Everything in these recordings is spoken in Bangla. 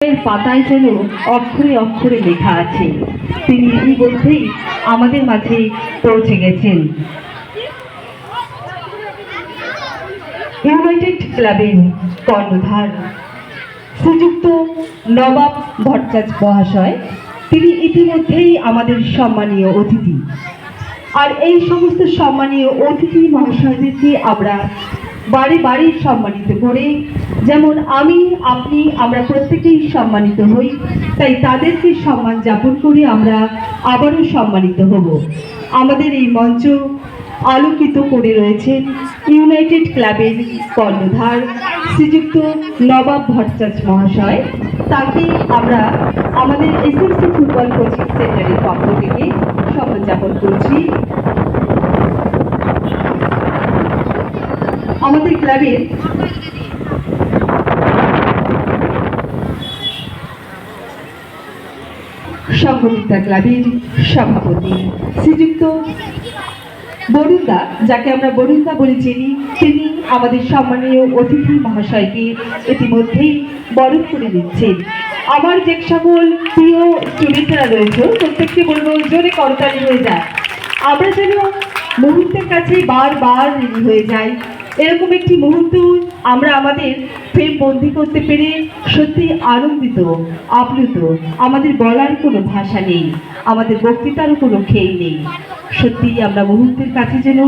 পাতায় যেন অক্ষরে অক্ষরে লেখা আছে। তিনি ইতিমধ্যেই আমাদের মাঝে পৌঁছে গেছেন। ইউনাইটেড ক্লাবের কর্ণধার শ্রীযুক্ত নবাব ভট্টাচ মহাশয়, তিনি ইতিমধ্যেই আমাদের সম্মানীয় অতিথি। আর এই সমস্ত সম্মানীয় অতিথি মহাশয়দেরকে আমরা বাড়ি বাড়ি সম্মানিত করে। যেমন আমি, আপনি, আমরা প্রত্যেকেই সম্মানিত হই। তাই তাদেরকে সম্মান যাপন করে আমরা আবারও সম্মানিত হব। আমাদের এই মঞ্চ আলোকিত করে রয়েছেন ইউনাইটেড ক্লাবের কর্ণধার শ্রীযুক্ত নবাব ভট্টাচ মহাশয়। তাকে আমরা আমাদের এসএসসি ফুটবল কোচিং সেন্টারের পক্ষ থেকে সম্মান যাপন করছি। আমাদের ক্লাবের সংঘমিত্রা ক্লাবের সভাপতি। শ্রীযুক্ত বরুণদা, যাকে আমরা বরুণদা বলে চিনি, তিনি আমাদের সম্মানীয় অতিথি মহাশয়কে ইতিমধ্যেই বরণ করে দিচ্ছেন। আমার যে সকল প্রিয় স্টুডেন্টরা রয়েছে, প্রত্যেককে বলব জোরে করতালি হয়ে যায়। আমরা যেন মুহূর্তের কাছে বারবার ঋণী হয়ে যাই। এরকম একটি মুহূর্ত আমরা আমাদের ফ্রেম বন্দি করতে পেরে সত্যি আনন্দিত, আপ্লুত। আমাদের বলার কোনো ভাষা নেই, আমাদের বক্তৃতারও কোনো খেই নেই। সত্যিই আমরা মুহূর্তের কাছে যেন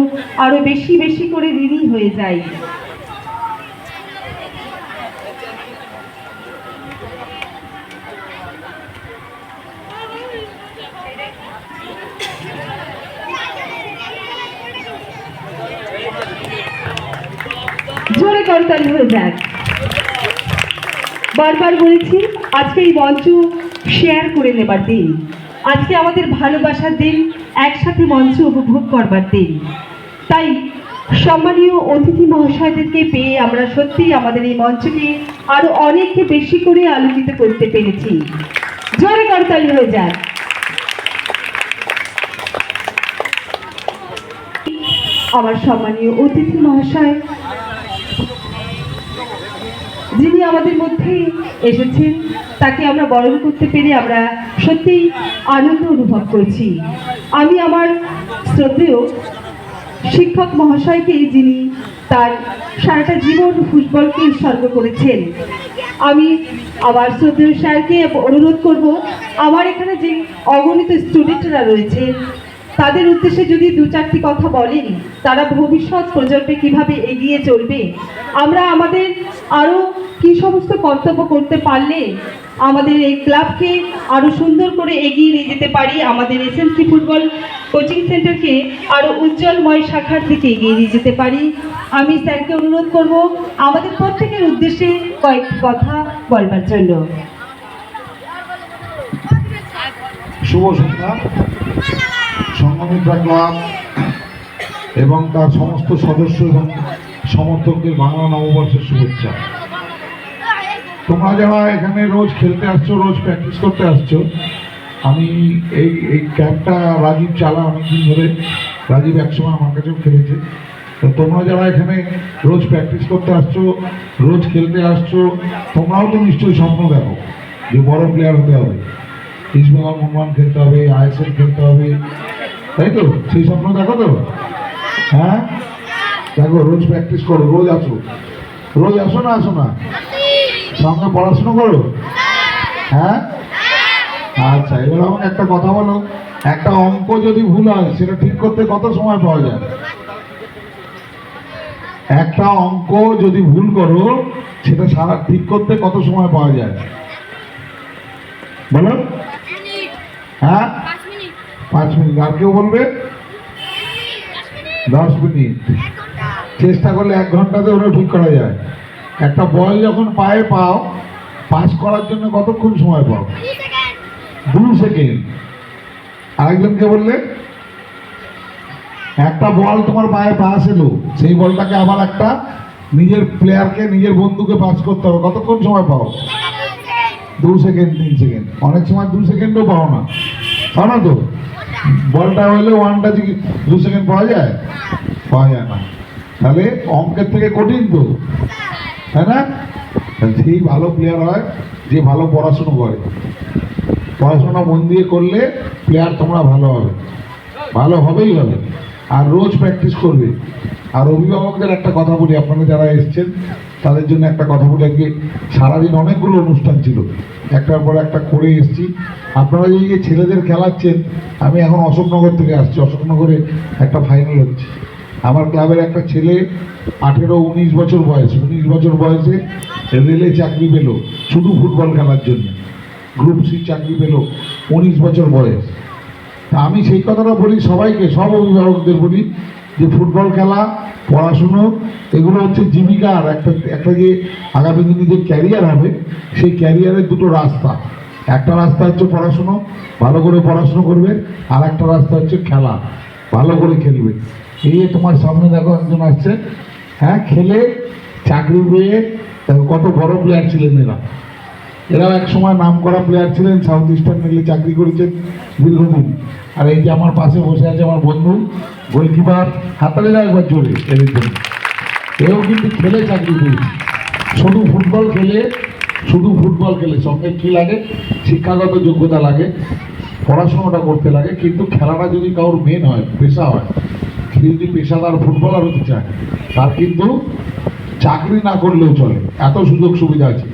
আরও বেশি বেশি করে ঋণী হয়ে যাই। জোরে করতালি হয়ে যাক। বারবার বলেছি, আজকে এই মঞ্চ শেয়ার করে নেবার দিন। আজকে আমাদের ভালোবাসার দিন, একসাথে মঞ্চ উপভোগ করবার দিন। তাই সম্মানীয় অতিথি মহাশয়দেরকে পেয়ে আমরা সত্যি আমাদের এই মঞ্চকে আরও অনেক বেশি করে আলোকিত করতে পেরেছি। জোরে করতালি হয়ে যাক। আমার সম্মানীয় অতিথি মহাশয় যিনি আমাদের মধ্যে এসেছেন, তাকে আমরা বরণ করতে পেরে আমরা সত্যিই আনন্দ অনুভব করছি। আমি আমার শ্রদ্ধেয় শিক্ষক মহাশয়কে যিনি তার সারাটা জীবন ফুটবলকে উৎসর্গ করেছেন, আমি আমার শ্রদ্ধেয় স্যারকে অনুরোধ করব, আমার এখানে যে অগণিত স্টুডেন্টরা রয়েছে, তাদের উদ্দেশ্যে যদি দু চারটি কথা বলেন, তারা ভবিষ্যৎ প্রজন্মে কীভাবে এগিয়ে চলবে, আমরা আমাদের আরও কি সমস্ত কর্তব্য করতে পারলে আমাদের এই ক্লাবকে আরও সুন্দর করে এগিয়ে নিয়ে যেতে পারি? আমাদের এসএনসি ফুটবল কোচিং সেন্টারকে আরও উজ্জ্বলময় শাখার দিকে এগিয়ে নিয়ে যেতে পারি। আমি স্যারকে অনুরোধ করব, আমাদের প্রত্যেকের উদ্দেশ্যে কয়েকটি কথা বলবার জন্য। শুভ সন্ধ্যা। ক্লাব এবং তার সমস্ত সদস্য এবং সমর্থকদের বাংলা নববর্ষের শুভেচ্ছা। তোমরা যারা এখানে রোজ খেলতে আসছো, রোজ প্র্যাকটিস করতে আসছো, আমি এই এই ক্যাম্পটা রাজীব চালা অনেকদিন ধরে, রাজীব একসময় আমার কাছেও খেলেছে। তো তোমরা যারা এখানে রোজ প্র্যাকটিস করতে আসছো, রোজ খেলতে আসছো, তোমরাও তো নিশ্চয়ই স্বপ্ন দেখো যে বড় প্লেয়ার হতে হবে। ইস্টবেঙ্গল মোহনবাগান খেলতে হবে আইএসএল খেলতে হবে। তাই তো? সেই স্বপ্ন দেখো তো? হ্যাঁ? দেখো, রোজ প্র্যাকটিস করো, রোজ আসো। রোজ আসো না আসো না। সঙ্গে পড়াশুনো করো? হ্যাঁ? আচ্ছা এবার আমাকে একটা কথা বলো। একটা অঙ্ক যদি ভুল হয়, সেটা ঠিক করতে কত সময় পাওয়া যায়? একটা অঙ্ক যদি ভুল করো, সেটা সারা ঠিক করতে কত সময় পাওয়া যায়? বলো। হ্যাঁ? পাঁচ মিনিট। আর কেউ বলবে? দশ মিনিট। চেষ্টা করলে এক ঘন্টাতে ওটা ঠিক করা যায়। একটা বল যখন পায়ে পাও পাস করার জন্য কতক্ষণ সময় পাও? দু সেকেন্ড। আরেকজনকে বললে একটা বল তোমার পায়ে পাস এলো সেই বলটাকে আবার একটা নিজের প্লেয়ারকে নিজের বন্ধুকে পাস করতে হবে। কতক্ষণ সময় পাও? দু সেকেন্ড তিন সেকেন্ড। অনেক সময় দু সেকেন্ডও পাও না। পাও না তো? বলটা হলে ওয়ানটা দু সেকেন্ড পাওয়া যায়? পাওয়া যায় না। তাহলে অঙ্কের থেকে কঠিন তো? তাই না? যেই ভালো প্লেয়ার হয়, যে ভালো পড়াশুনো করে। পড়াশোনা মন দিয়ে করলে প্লেয়ার তোমরা ভালো হবে। ভালো হবেই হবে। আর রোজ প্র্যাকটিস করবে। আর অভিভাবকদের একটা কথা বলি, আপনারা যারা এসছেন, তাদের জন্য একটা কথা বলি, আজকে সারাদিন অনেকগুলো অনুষ্ঠান ছিল। একটার পর একটা করে এসছি। আপনারা যে ছেলেদের খেলাচ্ছেন, আমি এখন অশোকনগর থেকে আসছি। অশোকনগরে একটা ফাইনাল হচ্ছে। আমার ক্লাবের একটা ছেলে আঠেরো, উনিশ বছর বয়স, উনিশ বছর বয়সে রেলে চাকরি পেল, শুধু ফুটবল খেলার জন্য। গ্রুপ সি চাকরি পেল, উনিশ বছর বয়স। তা আমি সেই কথাটা বলি সবাইকে, সব অভিভাবকদের বলি যে ফুটবল খেলা, পড়াশুনো, এগুলো হচ্ছে জীবিকার একটা একটা যে আগামী দিনে যে ক্যারিয়ার হবে, সেই ক্যারিয়ারের দুটো রাস্তা। একটা রাস্তা হচ্ছে পড়াশুনো, ভালো করে পড়াশুনো করবে আর একটা রাস্তা হচ্ছে খেলা। ভালো করে খেলবে। এই তোমার সামনে দেখো একজন আসছে। হ্যাঁ খেলে চাকরি পেয়ে কত বড় প্লেয়ার ছিলেন এরা। এরাও এক সময় নাম করা প্লেয়ার ছিলেন সাউথ ইস্টার্ন রেলে চাকরি করেছেন দীর্ঘদিন। আর এই যে আমার পাশে বসে আছে আমার বন্ধু, গোলকিপার হাতালে না একবার জোরে এদের জন্য। এও কিন্তু খেলে চাকরি পেয়েছে শুধু ফুটবল খেলে, শুধু ফুটবল খেলে, সঙ্গে কী লাগে? শিক্ষাগত যোগ্যতা লাগে। পড়াশোনাটা করতে লাগে, কিন্তু খেলাটা যদি কারোর মেন হয়, পেশা হয়, সে যদি পেশাদার ফুটবলার হতে চায়, তার কিন্তু চাকরি না করলেও চলে। এত সুযোগ সুবিধা আছে।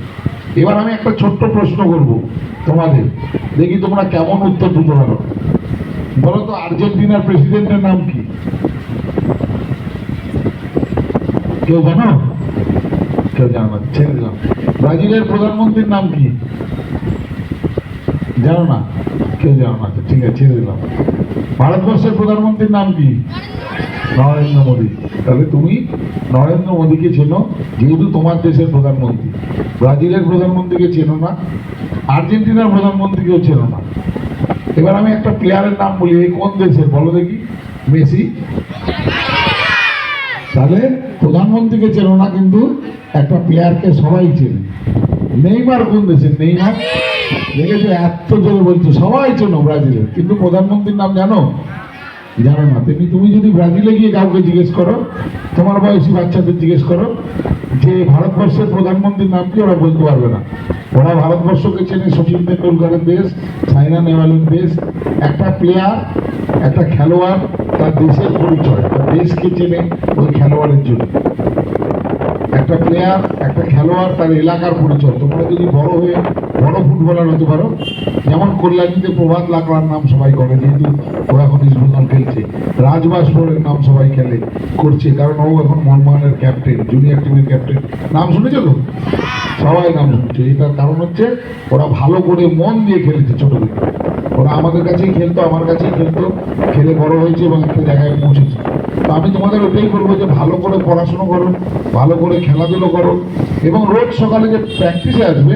এবার আমি একটা ছোট্ট প্রশ্ন করব তোমাদের। দেখি তোমরা কেমন উত্তর দিতে পারো। বলো তো, আর্জেন্টিনার প্রেসিডেন্টের নাম কি? কেউ জানো? কেউ জানো না, ছেড়ে দিলাম। ব্রাজিলের প্রধানমন্ত্রীর নাম কি? জানো না? কেউ জানো না ঠিক আছে ছেড়ে দিলাম ভারতবর্ষের প্রধানমন্ত্রীর নাম কি? নরেন্দ্র মোদী। তাহলে তুমি নরেন্দ্র মোদীকে চেনো, যেহেতু তোমার দেশের প্রধানমন্ত্রী। ব্রাজিলের প্রধানমন্ত্রীকে চেনো না, আর্জেন্টিনার প্রধানমন্ত্রীকেও চেনো না। এবার আমি একটা প্লেয়ারের নাম বলি, এই কোন দেশের? বলো দেখি। মেসি? তাহলে প্রধানমন্ত্রীকে চেনো না, কিন্তু একটা প্লেয়ারকে সবাই চেনে। নেইমার কোন দেশের? নেইমার? দেখেছ, এত জোরে বলছো, সবাই চেনো ব্রাজিলের। কিন্তু প্রধানমন্ত্রীর নাম জানো? জানো না। তেমনি তুমি যদি ব্রাজিলে গিয়ে কাউকে জিজ্ঞেস করো, তোমার বয়সী বাচ্চাদের জিজ্ঞেস করো, যে ভারতবর্ষের প্রধানমন্ত্রীর নাম কি, ওরা বলতে পারবে না। ওরা ভারতবর্ষকে চেনে সচিন তেন্ডুলকারের দেশ, সাইনা নেহওয়ালের দেশ। একটা প্লেয়ার একটা খেলোয়াড়, তার দেশের পরিচয়, তার দেশকে চেনে ওই খেলোয়াড়ের জন্য। একটা প্লেয়ার একটা খেলোয়াড়, তার এলাকার পরিচয়। তোমরা যদি বড় হয়ে বড় ফুটবলার হতে পারো। যেমন কল্যাণীতে প্রভাত লাকড়ার নাম সবাই করে, যেহেতু ওরা এখন ইস্টবেঙ্গল খেলছে। রাজবাসপুরের নাম সবাই খেলে, করছে, কারণ ও এখন মনমোহনের ক্যাপ্টেন জুনিয়র টিমের ক্যাপ্টেন নাম শুনেছো তো? সবাই নাম শুনছে। এটার কারণ হচ্ছে ওরা ভালো করে মন দিয়ে খেলেছে ছোটো থেকে ওরা আমাদের কাছেই খেলতো, আমার কাছেই খেলতো, খেলে বড় হয়েছে এবং একটা জায়গায় পৌঁছেছে। তো আমি তোমাদের ওটাই বলব যে ভালো করে পড়াশুনো করো, ভালো করে খেলাধুলো করো এবং রোজ সকালে যে প্র্যাকটিসে আসবে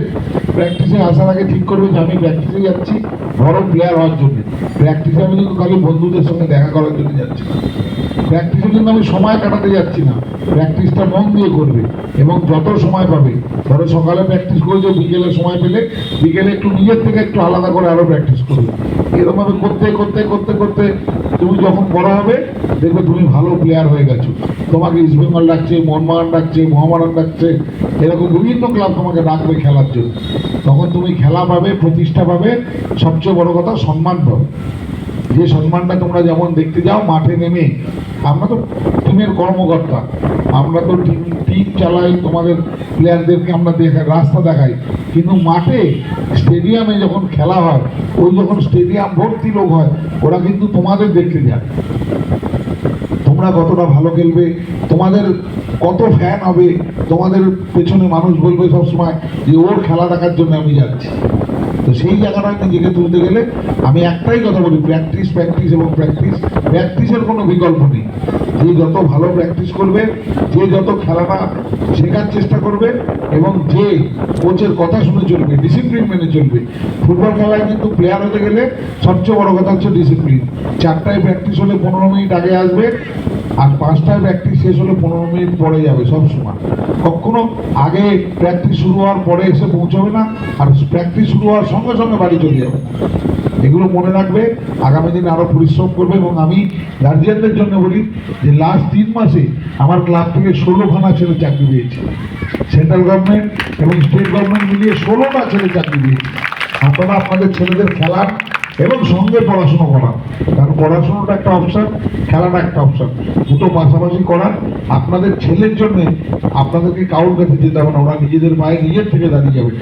প্র্যাকটিসে আসার আগে ঠিক করবে যে আমি প্র্যাকটিসে যাচ্ছি, বড় প্লেয়ার হওয়ার জন্য। প্র্যাকটিসে আমি কিন্তু খালি বন্ধুদের সঙ্গে দেখা করার জন্য যাচ্ছি প্র্যাকটিসে কিন্তু আমি সময় কাটাতে যাচ্ছি না। প্র্যাকটিসটা মন দিয়ে করবে এবং যত সময় পাবে, ধরো সকালে প্র্যাকটিস করেছ, বিকেলে সময় পেলে, বিকেলে একটু নিজের থেকে একটু আলাদা করে আরও প্র্যাকটিস করবে। এরকমভাবে করতে করতে করতে করতে তুমি যখন বড় হবে, দেখবে তুমি ভালো প্লেয়ার হয়ে গেছো। তোমাকে ইস্টবেঙ্গল ডাকছে মোহনবাগান ডাকছে মহামারান ডাকছে, এরকম বিভিন্ন ক্লাব তোমাকে ডাকবে খেলার জন্য। তখন তুমি খেলা পাবে, প্রতিষ্ঠা পাবে, সবচেয়ে বড় কথা সম্মান পাবে। যে সম্মানটা তোমরা যেমন দেখতে যাও, মাঠে নেমে আমরা তো টিমের কর্মকর্তা। আমরা তো টিম টিম চালাই তোমাদের প্লেয়ারদেরকে আমরা দেখাই রাস্তা দেখাই। কিন্তু মাঠে স্টেডিয়ামে যখন খেলা হয়, ওই যখন স্টেডিয়াম ভর্তি লোক হয়, ওরা কিন্তু তোমাদের দেখতে যায়। তোমরা কতটা ভালো খেলবে, তোমাদের কত ফ্যান হবে, তোমাদের পেছনে মানুষ বলবে সবসময় যে ওর খেলা দেখার জন্য আমি যাচ্ছি। তো সেই জায়গাটা নিজেকে তুলতে গেলে আমি একটাই কথা বলি প্র্যাকটিস প্র্যাকটিস এবং প্র্যাকটিস প্র্যাকটিসের কোনো বিকল্প নেই। যে যত ভালো প্র্যাকটিস করবে, যে যত খেলাটা শেখার চেষ্টা করবে এবং যে কোচের কথা শুনে চলবে ডিসিপ্লিন মেনে চলবে ফুটবল খেলায় কিন্তু প্লেয়ার হতে গেলে সবচেয়ে বড় কথা হচ্ছে ডিসিপ্লিন চারটায় প্র্যাকটিস হলে পনেরো মিনিট আগে আসবে আর পাঁচটায় প্র্যাকটিস শেষ হলে পনেরো মিনিট পরে যাবে সব সময়। কখনো আগে প্র্যাকটিস শুরু হওয়ার পরে এসে পৌঁছাবে না, আর প্র্যাকটিস শুরু হওয়ার সঙ্গে সঙ্গে বাড়ি চলে যাবে। এগুলো মনে রাখবে, আগামী দিনে আরও পরিশ্রম করবে, এবং আমি গার্জিয়ানদের জন্য বলি যে লাস্ট তিন মাসে আমার ক্লাব থেকে ষোলোখানা ছেলে চাকরি পেয়েছে। সেন্ট্রাল গভর্নমেন্ট এবং স্টেট গভর্নমেন্ট মিলিয়ে ষোলোটা ছেলে চাকরি পেয়েছে। আপনারা আপনাদের ছেলেদের খেলার এবং সঙ্গে পড়াশোনা করার কারণ পড়াশুনোটা একটা অপশন খেলাটা একটা অপশন দুটো পাশাপাশি করার আপনাদের ছেলের জন্য আপনাদেরকে কারোর কাছে যেতে হবে না, ওরা নিজেদের পায়ে নিজের থেকে দাঁড়িয়ে যাবে।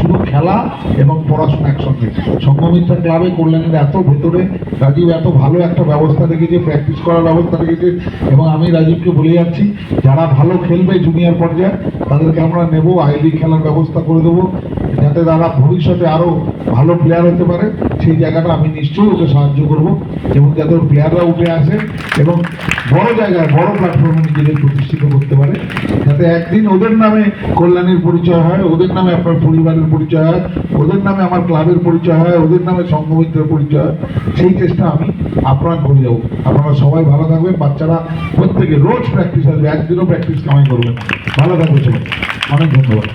শুধু খেলা এবং পড়াশোনা একসঙ্গে। সঙ্গমিত্রা ক্লাবে কল্যাণের এত ভেতরে, রাজীব এত ভালো একটা ব্যবস্থা রেখেছে প্র্যাকটিস করার ব্যবস্থা রেখেছে এবং আমি রাজীবকে বলে যাচ্ছি, যারা ভালো খেলবে জুনিয়র পর্যায়ে, তাদেরকে আমরা নেব আইডি খেলার ব্যবস্থা করে দেবো, যাতে তারা ভবিষ্যতে আরও ভালো প্লেয়ার হতে পারে। সেই জায়গাটা আমি নিশ্চয়ই ওকে সাহায্য করব এবং যাতে ওর প্লেয়াররা উঠে আসে এবং বড় জায়গায়, বড় প্ল্যাটফর্মে নিজেদের প্রতিষ্ঠিত করতে পারে। যাতে একদিন ওদের নামে কল্যাণের পরিচয় হয়, ওদের নামে আপনার পরিবারের পরিচয় হয়, ওদের নামে আমার ক্লাবের পরিচয় হয়, ওদের নামে সংঘমিত্রের পরিচয় হয়, সেই চেষ্টা আমি আপনার করে যাব। আপনারা সবাই ভালো থাকবেন। বাচ্চারা প্রত্যেকে রোজ প্র্যাকটিস আসবে, একদিনও প্র্যাকটিস কামাই করবেন ভালো থাকবে সবাই। অনেক ধন্যবাদ।